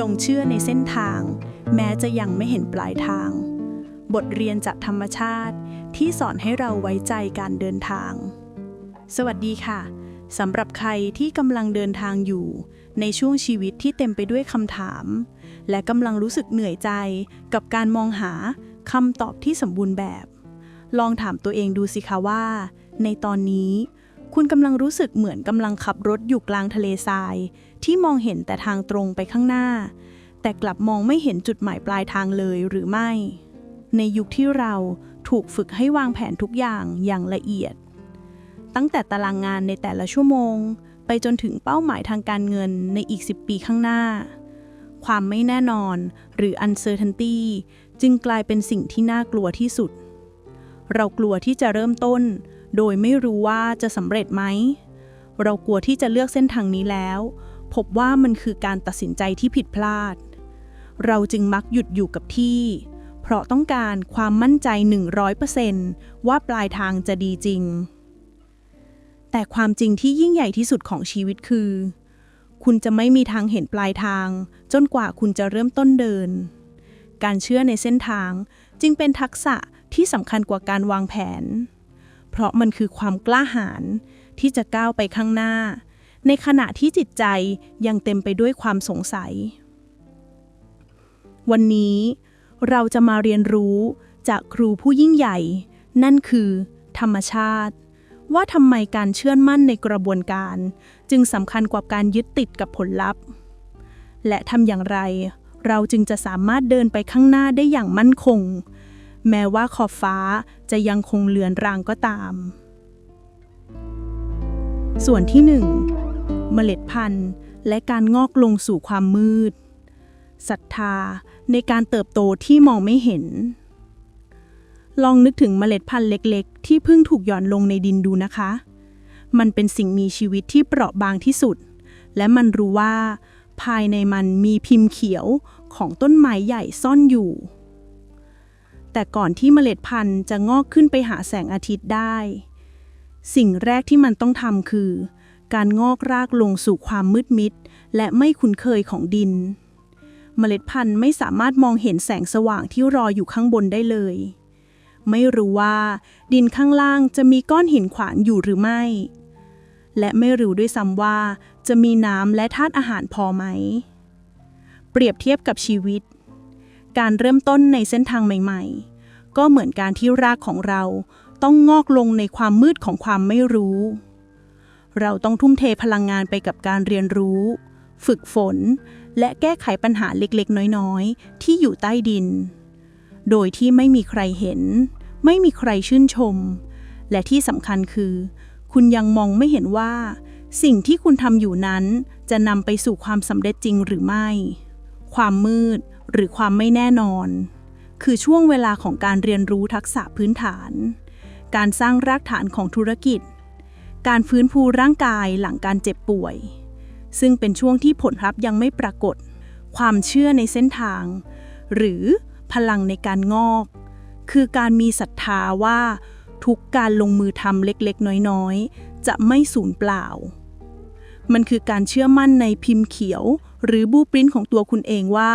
จงเชื่อในเส้นทาง แม้จะยังไม่เห็นปลายทาง บทเรียนจากธรรมชาติที่สอนให้เราไว้ใจการเดินทาง สวัสดีค่ะสำหรับใครที่กำลังเดินทางอยู่ ในช่วงชีวิตที่เต็มไปด้วยคำถาม และกำลังรู้สึกเหนื่อยใจกับการมองหาคำตอบที่สมบูรณ์แบบ ลองถามตัวเองดูสิคะว่า ในตอนนี้ คุณกำลังรู้สึกเหมือนกำลังขับรถอยู่กลางทะเลทราย ที่มองเห็นแต่ทางตรงไปข้างหน้า แต่กลับมองไม่เห็นจุดหมายปลายทางเลยหรือไม่ ในยุคที่เราถูกฝึกให้วางแผนทุกอย่างอย่างละเอียด ตั้งแต่ตารางงานในแต่ละชั่วโมง ไปจนถึงเป้าหมายทางการเงินในอีก 10 ปีข้างหน้า ความไม่แน่นอนหรือ uncertainty จึงกลายเป็นสิ่งที่น่ากลัวที่สุด เรากลัวที่จะเริ่มต้น โดยไม่รู้ว่าจะสำเร็จไหม เรากลัวที่จะเลือกเส้นทางนี้แล้ว พบว่ามันคือการตัดสินใจที่ผิดพลาด เราจึงมักหยุดอยู่กับที่ เพราะต้องการความมั่นใจ 100%ว่าปลายทางจะดีจริง แต่ความจริงที่ยิ่งใหญ่ที่สุดของชีวิตคือ คุณจะไม่มีทางเห็นปลายทาง จนกว่าคุณจะเริ่มต้นเดิน การเชื่อในเส้นทางจึงเป็นทักษะที่สำคัญกว่าการวางแผน เพราะมันคือความกล้าหาญที่จะก้าวไปข้างหน้า ในขณะที่จิตใจยังเต็มไปด้วยความสงสัย วันนี้เราจะมาเรียนรู้จากครูผู้ยิ่งใหญ่ นั่นคือ ธรรมชาติ ว่าทำไมการเชื่อมั่นในกระบวนการ จึงสำคัญกว่าการยึดติดกับผลลัพธ์ และทำอย่างไร เราจึงจะสามารถเดินไปข้างหน้าได้อย่างมั่นคง แม้ว่าขอบฟ้าจะยังคงเลือนรางก็ตาม ส่วนที่ 1 เมล็ดพันธุ์ และการงอกลงสู่ความมืดศรัทธาในการเติบโตที่มองไม่เห็น ลองนึกถึงเมล็ดพันธุ์เล็กๆ ที่เพิ่งถูกหย่อนลงในดินดูนะคะ มันเป็นสิ่งมีชีวิตที่เปราะบางที่สุด และมันรู้ว่า ภายในมันมีพิมพ์เขียวของต้นไม้ใหญ่ซ่อนอยู่ แต่ก่อนที่เมล็ดพันธุ์จะงอกขึ้นไปหาแสงอาทิตย์ได้ สิ่งแรกที่มันต้องทำคือ การงอกรากลงสู่ความมืดมิด และไม่คุ้นเคยของดิน เมล็ดพันธุ์ไม่สามารถมองเห็นแสงสว่างที่รออยู่ข้างบนได้เลย ไม่รู้ว่า ดินข้างล่างจะมีก้อนหินขวางอยู่หรือไม่ และไม่รู้ด้วยซ้ำว่า จะมีน้ำและธาตุอาหารพอไหม เปรียบเทียบกับชีวิต การเริ่มต้นในเส้นทางใหม่ ๆ ก็เหมือนการที่รากของเราต้องงอกลงในความมืดของความไม่รู้ เราต้องทุ่มเทพลังงานไปกับการเรียนรู้ ฝึกฝน และแก้ไขปัญหาเล็กๆ น้อยๆ ที่อยู่ใต้ดิน โดยที่ไม่มีใครเห็น ไม่มีใครชื่นชม และที่สำคัญคือ คุณยังมองไม่เห็นว่า สิ่งที่คุณทำอยู่นั้น จะนำไปสู่ความสำเร็จจริงหรือไม่ ความมืดหรือความไม่แน่นอน คือช่วงเวลาของการเรียนรู้ทักษะพื้นฐาน การสร้างรากฐานของธุรกิจ การฟื้นฟูร่างกายหลังการเจ็บป่วย ซึ่งเป็นช่วงที่ผลลัพธ์ยังไม่ปรากฏ ความเชื่อในเส้นทาง หรือพลังในการงอก คือการมีศรัทธาว่า ทุกการลงมือทำเล็กๆ น้อยๆ จะไม่สูญเปล่า มันคือการเชื่อมั่นในพิมพ์เขียว หรือบูปริ้นของตัวคุณเองว่า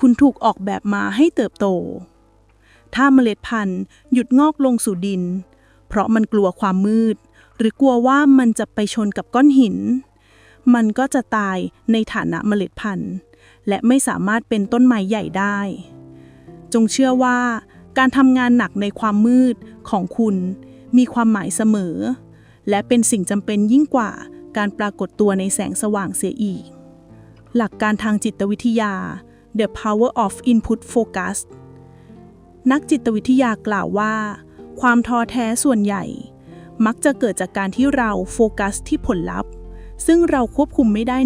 คุณถูกออกแบบมาให้เติบโต ถ้าเมล็ดพันธุ์หยุดงอกลงสู่ดิน เพราะมันกลัวความมืด หรือกลัวว่ามันจะไปชนกับก้อนหิน มันก็จะตายในฐานะเมล็ดพันธุ์ และไม่สามารถเป็นต้นไม้ใหญ่ได้ จงเชื่อว่า การทำงานหนักในความมืดของคุณมีความหมายเสมอ และเป็นสิ่งจำเป็นยิ่งกว่าการปรากฏตัวในแสงสว่างเสียอีก หลักการทางจิตวิทยา The Power of Input Focus นักจิตวิทยากล่าวว่า ความท้อแท้ส่วนใหญ่ มักจะเกิดจากการที่เราโฟกัสที่ผลลัพธ์ ซึ่งเราควบคุมไม่ได้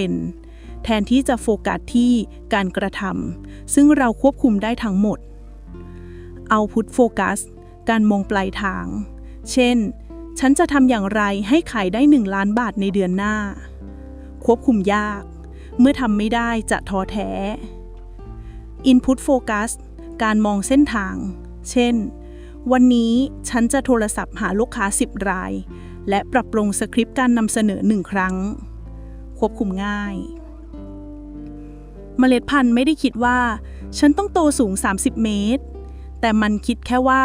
100%แทนที่จะโฟกัสที่การกระทำซึ่งเราควบคุมได้ทั้งหมด เอาพุทโฟกัส การมองปลายทาง เช่น ฉันจะทำอย่างไรให้ขายได้ 1 ล้านบาทในเดือนหน้า ควบคุมยาก เมื่อทำไม่ได้จะท้อแท้ Input Focus การมองเส้นทาง เช่น วันนี้ฉันจะโทรศัพท์หาลูกค้า 10 ราย และปรับปรุงสคริปต์การนำเสนอหนึ่งครั้ง ควบคุมง่าย เมล็ดพันธุ์ไม่ได้คิดว่า ฉันต้องโตสูง 30 เมตร แต่มันคิดแค่ว่า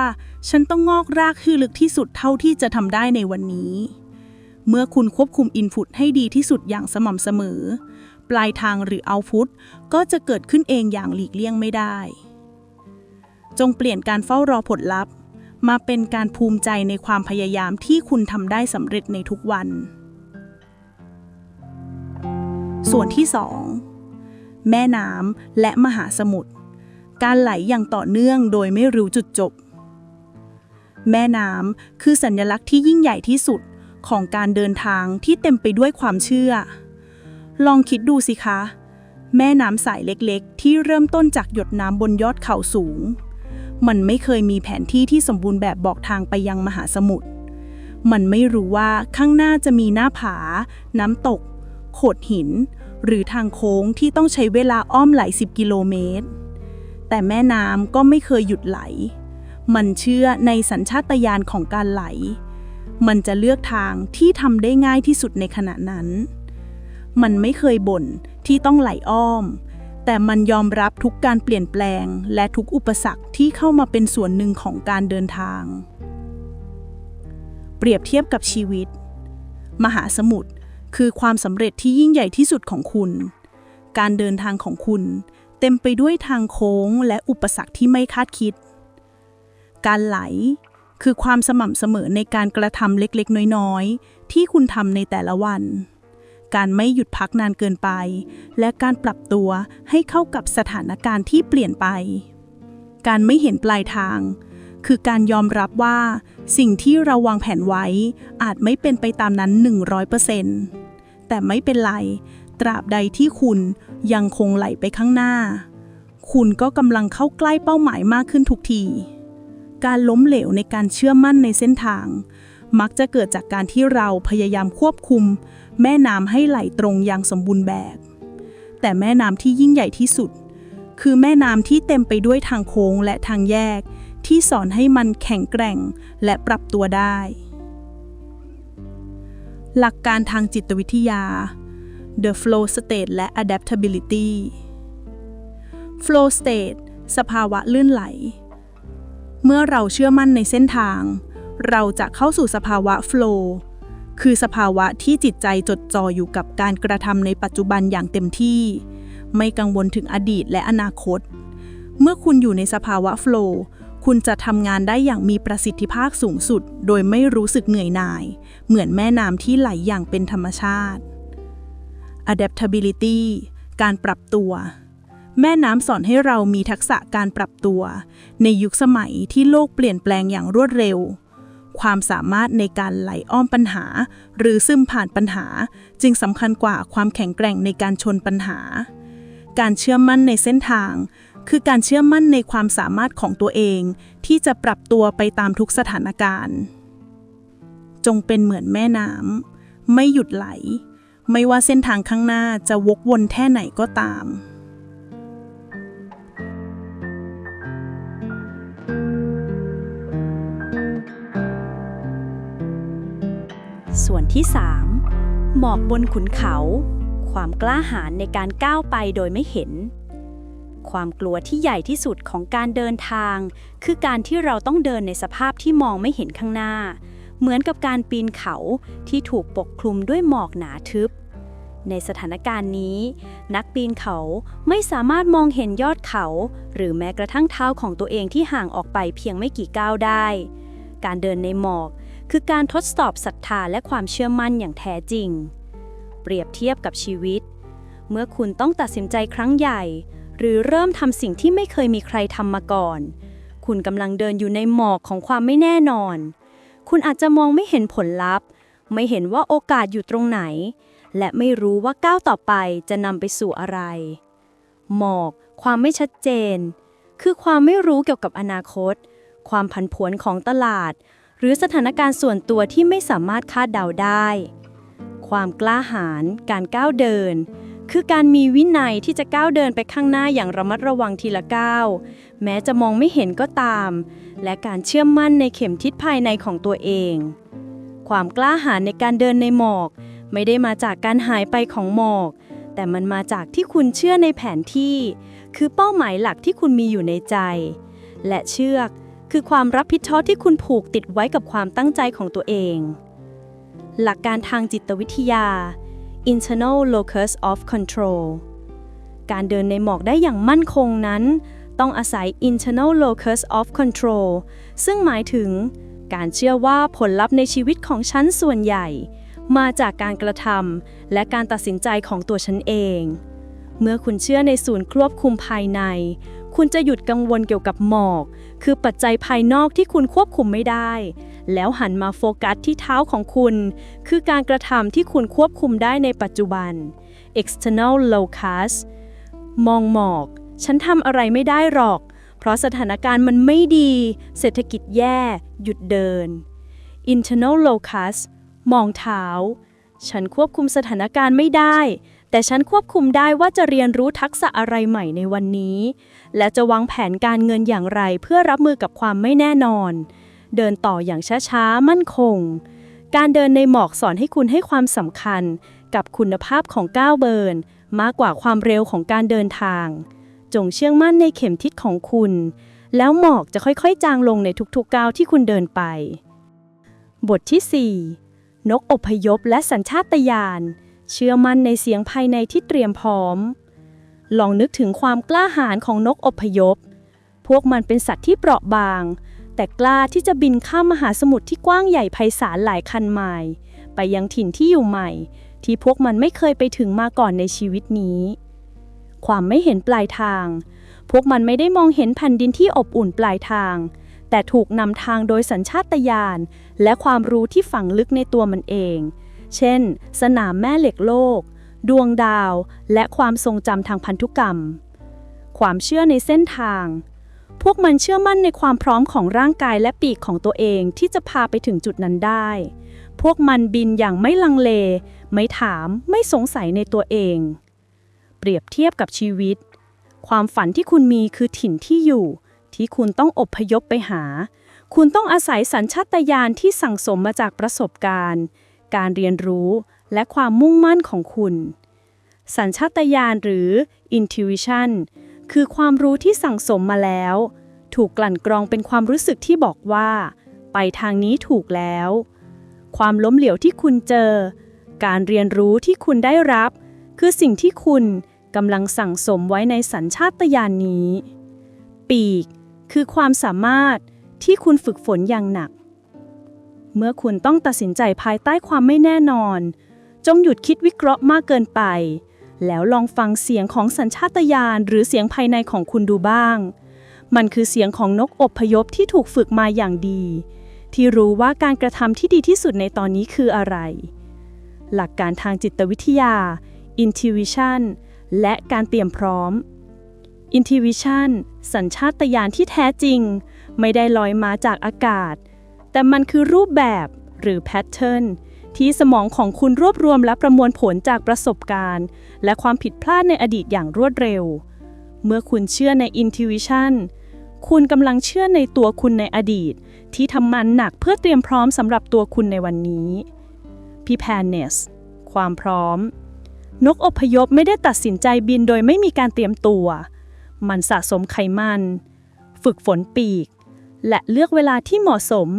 ฉันต้องงอกรากให้ลึกที่สุดเท่าที่จะทำได้ในวันนี้ เมื่อคุณควบคุมอินพุตให้ดีที่สุดอย่างสม่ำเสมอ ปลายทางหรือเอาพุตก็จะเกิดขึ้นเองอย่างหลีกเลี่ยงไม่ได้จงเปลี่ยนการเฝ้ารอผลลัพธ์ มาเป็นการภูมิใจในความพยายามที่คุณทำได้สำเร็จในทุกวัน ส่วนที่ 2 แม่น้ำและมหาสมุทรการไหลอย่างต่อเนื่องโดยไม่รู้จุดจบ แม่น้ำคือสัญลักษณ์ที่ยิ่งใหญ่ที่สุดของการเดินทางที่เต็มไปด้วยความเชื่อ ลองคิดดูสิคะ แม่น้ำสายเล็กๆ ที่เริ่มต้นจากหยดน้ำบนยอดเขาสูง มันไม่เคยมีแผนที่ที่สมบูรณ์แบบบอกทางไปยังมหาสมุทร มันไม่รู้ว่าข้างหน้าจะมีหน้าผา น้ำตก โขดหิน หรือทางโค้งที่ต้องใช้เวลาอ้อมหลายสิบกิโลเมตร แต่แม่น้ำก็ไม่เคยหยุดไหล มันเชื่อในสัญชาตญาณของการไหล มันจะเลือกทางที่ทำได้ง่ายที่สุดในขณะนั้น มันไม่เคยบ่นที่ต้องไหลอ้อม แต่มันยอมรับทุกการเปลี่ยนแปลง และทุกอุปสรรคที่เข้ามาเป็นส่วนหนึ่งของการเดินทาง เปรียบเทียบกับชีวิต มหาสมุทรคือความสำเร็จที่ยิ่งใหญ่ที่สุดของคุณ การเดินทางของคุณ เต็มไปด้วยทางโค้งและอุปสรรคที่ไม่คาดคิด การไหลคือความสม่ำเสมอในการกระทำเล็กๆ น้อยๆ ที่คุณทำในแต่ละวัน การไม่หยุดพักนานเกินไป และการปรับตัวให้เข้ากับสถานการณ์ที่เปลี่ยนไป การไม่เห็นปลายทาง คือการยอมรับว่า สิ่งที่เราวางแผนไว้อาจไม่เป็นไปตามนั้น 100%แต่ไม่เป็นไร ตราบใดที่คุณยังคงไหลไปข้างหน้า คุณก็กำลังเข้าใกล้เป้าหมายมากขึ้นทุกที การล้มเหลวในการเชื่อมั่นในเส้นทางมักจะเกิดจากการที่เราพยายามควบคุม แม่น้ำให้ไหลตรงอย่างสมบูรณ์แบบ แต่แม่น้ำที่ยิ่งใหญ่ที่สุด คือแม่น้ำที่เต็มไปด้วยทางโค้งและทางแยก ที่สอนให้มันแข็งแกร่งและปรับตัวได้ หลักการทางจิตวิทยา The Flow State และ Adaptability Flow State สภาวะลื่นไหล เมื่อเราเชื่อมั่นในเส้นทาง เราจะเข้าสู่สภาวะ flow คือสภาวะที่จิตใจจดจ่ออยู่กับการกระทำในปัจจุบันอย่างเต็มที่ ไม่กังวลถึงอดีตและอนาคต เมื่อคุณอยู่ในสภาวะ flow คุณจะทำงานได้อย่างมีประสิทธิภาพสูงสุด โดยไม่รู้สึกเหนื่อยหน่าย เหมือนแม่น้ำที่ไหลอย่างเป็นธรรมชาติ adaptability การปรับตัว แม่น้ำสอนให้เรามีทักษะการปรับตัว ในยุคสมัยที่โลกเปลี่ยนแปลงอย่างรวดเร็ว ความสามารถในการไหลอ้อมปัญหา หรือซึมผ่านปัญหา จึงสำคัญกว่าความแข็งแกร่งในการชนปัญหา การเชื่อมั่นในเส้นทาง คือการเชื่อมั่นในความสามารถของตัวเอง ที่จะปรับตัวไปตามทุกสถานการณ์ จงเป็นเหมือนแม่น้ำไม่หยุดไหล ไม่ว่าเส้นทางข้างหน้าจะวกวนแค่ไหนก็ตาม ส่วนที่ 3 หมอกบนขุนเขา ความกล้าหาญในการก้าวไปโดยไม่เห็น ความกลัวที่ใหญ่ที่สุดของการเดินทาง คือการที่เราต้องเดินในสภาพที่มองไม่เห็นข้างหน้า เหมือนกับการปีนเขาที่ถูกปกคลุมด้วยหมอกหนาทึบ ในสถานการณ์นี้ นักปีนเขาไม่สามารถมองเห็นยอดเขา หรือแม้กระทั่งเท้าของตัวเองที่ห่างออกไปเพียงไม่กี่ก้าวได้ การเดินในหมอก คือการทดสอบศรัทธาและความเชื่อมั่นอย่างแท้จริง เปรียบเทียบกับชีวิต เมื่อคุณต้องตัดสินใจครั้งใหญ่ หรือเริ่มทำสิ่งที่ไม่เคยมีใครทำมาก่อน คุณกำลังเดินอยู่ในหมอกของความไม่แน่นอน คุณอาจจะมองไม่เห็นผลลัพธ์ ไม่เห็นว่าโอกาสอยู่ตรงไหน และไม่รู้ว่าก้าวต่อไปจะนำไปสู่อะไร หมอก ความไม่ชัดเจน คือความไม่รู้เกี่ยวกับอนาคต ความผันผวนของตลาด หรือสถานการณ์ส่วนตัวที่ไม่สามารถคาดเดาได้ ความกล้าหาญการก้าวเดิน คือการมีวินัยที่จะก้าวเดินไปข้างหน้าอย่างระมัดระวังทีละก้าว แม้จะมองไม่เห็นก็ตาม และการเชื่อมั่นในเข็มทิศภายในของตัวเอง ความกล้าหาญในการเดินในหมอก ไม่ได้มาจากการหายไปของหมอก แต่มันมาจากที่คุณเชื่อในแผนที่ คือเป้าหมายหลักที่คุณมีอยู่ในใจ และเชือก คือความรับผิดชอบที่คุณผูกติดไว้กับความตั้งใจของตัวเอง หลักการทางจิตวิทยา internal locus of control การเดินในหมอกได้อย่างมั่นคงนั้น ต้องอาศัย internal locus of control ซึ่งหมายถึง การเชื่อว่าผลลัพธ์ในชีวิตของฉันส่วนใหญ่ มาจากการกระทำและการตัดสินใจของตัวฉันเอง เมื่อคุณเชื่อในศูนย์ควบคุมภายใน คุณจะหยุดกังวลเกี่ยวกับหมอก คือปัจจัยภายนอกที่คุณควบคุมไม่ได้ แล้วหันมาโฟกัสที่เท้าของคุณ คือการกระทำที่คุณควบคุมได้ในปัจจุบัน external locus มองหมอก ฉันทำอะไรไม่ได้หรอก เพราะสถานการณ์มันไม่ดี เศรษฐกิจแย่ หยุดเดิน internal locus มองเท้า ฉันควบคุมสถานการณ์ไม่ได้ แต่ฉันควบคุมได้ว่าจะเรียนรู้ทักษะอะไรใหม่ในวันนี้ และจะวางแผนการเงินอย่างไรเพื่อรับมือกับความไม่แน่นอน เดินต่ออย่างช้าๆ มั่นคง การเดินในหมอกสอนให้คุณให้ความสำคัญ กับคุณภาพของก้าวเบิร์นมากกว่าความเร็วของการเดินทาง จงเชื่อมั่นในเข็มทิศของคุณ แล้วหมอกจะค่อยๆ จางลงในทุกๆก้าวที่คุณเดินไป บทที่ 4 นกอพยพและสัญชาตญาณ เชื่อมั่นในเสียงภายในที่เตรียมพร้อม ลองนึกถึงความกล้าหาญของนกอพยพ พวกมันเป็นสัตว์ที่เปราะบาง แต่กล้าที่จะบินข้ามมหาสมุทรที่กว้างใหญ่ไพศาลหลายคันไมล์ไปยังถิ่นที่อยู่ใหม่ ที่พวกมันไม่เคยไปถึงมาก่อนในชีวิตนี้ ความไม่เห็นปลายทาง พวกมันไม่ได้มองเห็นแผ่นดินที่อบอุ่นปลายทาง แต่ถูกนำทางโดยสัญชาตญาณและความรู้ที่ฝังลึกในตัวมันเอง เช่น สนามแม่เหล็กโลก ดวงดาว และความทรงจำทางพันธุกรรม ความเชื่อในเส้นทาง พวกมันเชื่อมั่นในความพร้อมของร่างกายและปีกของตัวเองที่จะพาไปถึงจุดนั้นได้ พวกมันบินอย่างไม่ลังเล ไม่ถาม ไม่สงสัยในตัวเอง เปรียบเทียบกับชีวิต ความฝันที่คุณมีคือถิ่นที่อยู่ ที่คุณต้องอบพยพไปหาคุณต้องอาศัยสัญชาตญาณที่สั่งสมมาจากประสบการณ์ การเรียนรู้ และความมุ่งมั่นของคุณ สัญชาตญาณหรือ intuition คือความรู้ที่สั่งสมมาแล้ว ถูกกลั่นกรองเป็นความรู้สึกที่บอกว่า ไปทางนี้ถูกแล้ว ความล้มเหลวที่คุณเจอ การเรียนรู้ที่คุณได้รับ คือสิ่งที่คุณกำลังสั่งสมไว้ในสัญชาตญาณนี้ ปีก คือความสามารถที่คุณฝึกฝนอย่างหนัก เมื่อคุณต้องตัดสินใจภายใต้ความไม่แน่นอน จงหยุดคิดวิเคราะห์มากเกินไป แล้วลองฟังเสียงของสัญชาตญาณหรือเสียงภายในของคุณดูบ้าง มันคือเสียงของนกอบพยพที่ถูกฝึกมาอย่างดี ที่รู้ว่าการกระทำที่ดีที่สุดในตอนนี้คืออะไร หลักการทางจิตวิทยา intuition และการเตรียมพร้อม intuition สัญชาตญาณที่แท้จริง ไม่ได้ลอยมาจากอากาศ แต่มันคือรูปแบบหรือ pattern ที่สมองของคุณรวบรวมและประมวลผลจากประสบการณ์ และความผิดพลาดในอดีตอย่างรวดเร็ว เมื่อคุณเชื่อใน intuition คุณกำลังเชื่อในตัวคุณในอดีต ที่ทำมันหนักเพื่อเตรียมพร้อมสำหรับตัวคุณในวันนี้ preparedness ความพร้อม นกอพยพไม่ได้ตัดสินใจบินโดยไม่มีการเตรียมตัว มันสะสมไขมัน ฝึกฝนปีก และเลือกเวลาที่เหมาะสม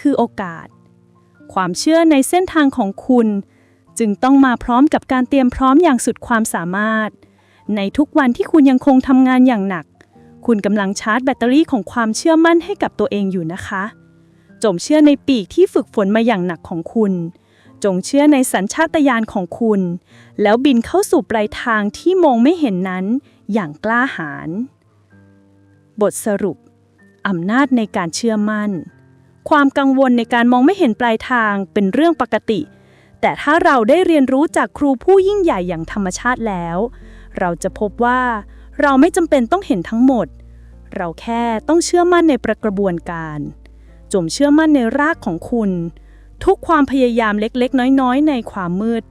คือโอกาส ความเชื่อในเส้นทางของคุณ จึงต้องมาพร้อมกับการเตรียมพร้อมอย่างสุดความสามารถ ในทุกวันที่คุณยังคงทำงานอย่างหนัก คุณกำลังชาร์จแบตเตอรี่ของความเชื่อมั่นให้กับตัวเองอยู่นะคะ จงเชื่อในปีกที่ฝึกฝนมาอย่างหนักของคุณ จงเชื่อในสัญชาตญาณของคุณ แล้วบินเข้าสู่ปลายทางที่มองไม่เห็นนั้นอย่างกล้าหาญบทสรุป อำนาจในการเชื่อมั่น ความกังวลในการมองไม่เห็นปลายทางเป็นเรื่องปกติ แต่ถ้าเราได้เรียนรู้จากครูผู้ยิ่งใหญ่อย่างธรรมชาติแล้ว เราจะพบว่าเราไม่จำเป็นต้องเห็นทั้งหมด เราแค่ต้องเชื่อมั่นในประกระบวนการจงเชื่อมั่นในรากของคุณ ทุกความพยายามเล็กๆ น้อยๆ ในความมืด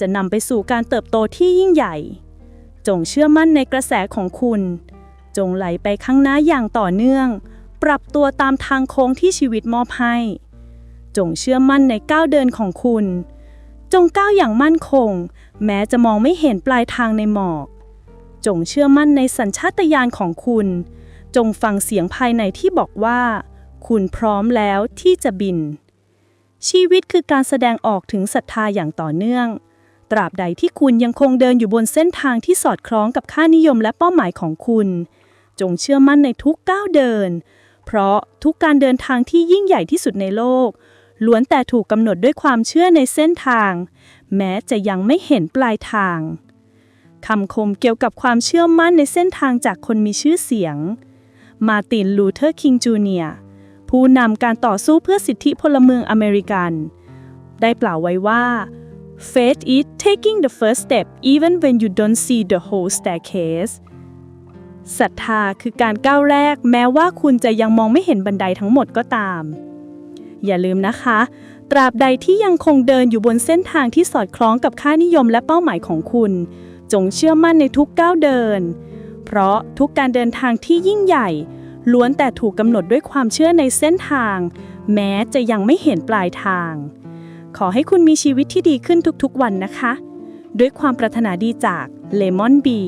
จะนำไปสู่การเติบโตที่ยิ่งใหญ่ จงเชื่อมั่นในกระแสของคุณ จงไหลไปข้างหน้าอย่างต่อเนื่อง ปรับตัวตามทางโค้งที่ชีวิตมอบให้ จงเชื่อมั่นในก้าวเดินของคุณ จงก้าวอย่างมั่นคง แม้จะมองไม่เห็นปลายทางในหมอก จงเชื่อมั่นในสัญชาตญาณของคุณ จงฟังเสียงภายในที่บอกว่า คุณพร้อมแล้วที่จะบิน ชีวิตคือการแสดงออกถึงศรัทธาอย่างต่อเนื่อง ตราบใดที่คุณยังคงเดินอยู่บนเส้นทางที่สอดคล้องกับค่านิยมและเป้าหมายของคุณ จงเชื่อมั่นในทุกก้าวเดิน เพราะทุกการเดินทางที่ยิ่งใหญ่ที่สุดในโลก ล้วนแต่ถูกกำหนดด้วยความเชื่อในเส้นทาง แม้จะยังไม่เห็นปลายทางคำคมเกี่ยวกับความเชื่อมั่นในเส้นทางจากคนมีชื่อเสียง มาติน ลูเทอร์ คิง จูเนียร์ผู้นำการต่อสู้เพื่อสิทธิพลเมืองอเมริกัน ได้กล่าวไว้ว่า Faith is taking the first step even when you don't see the whole staircase ศรัทธาคือการก้าวแรก แม้ว่าคุณจะยังมองไม่เห็นบันไดทั้งหมดก็ตาม อย่าลืมนะคะ ตราบใดที่ยังคงเดินอยู่บนเส้นทางที่สอดคล้องกับค่านิยมและเป้าหมายของคุณ จงเชื่อมั่นในทุกก้าวเดิน เพราะทุกการเดินทางที่ยิ่งใหญ่ ล้วนแต่ถูกกำหนดด้วยความเชื่อในเส้นทาง แม้จะยังไม่เห็นปลายทาง ขอให้คุณมีชีวิตที่ดีขึ้นทุกๆวันนะคะ ด้วยความปรารถนาดีจากเลมอนบี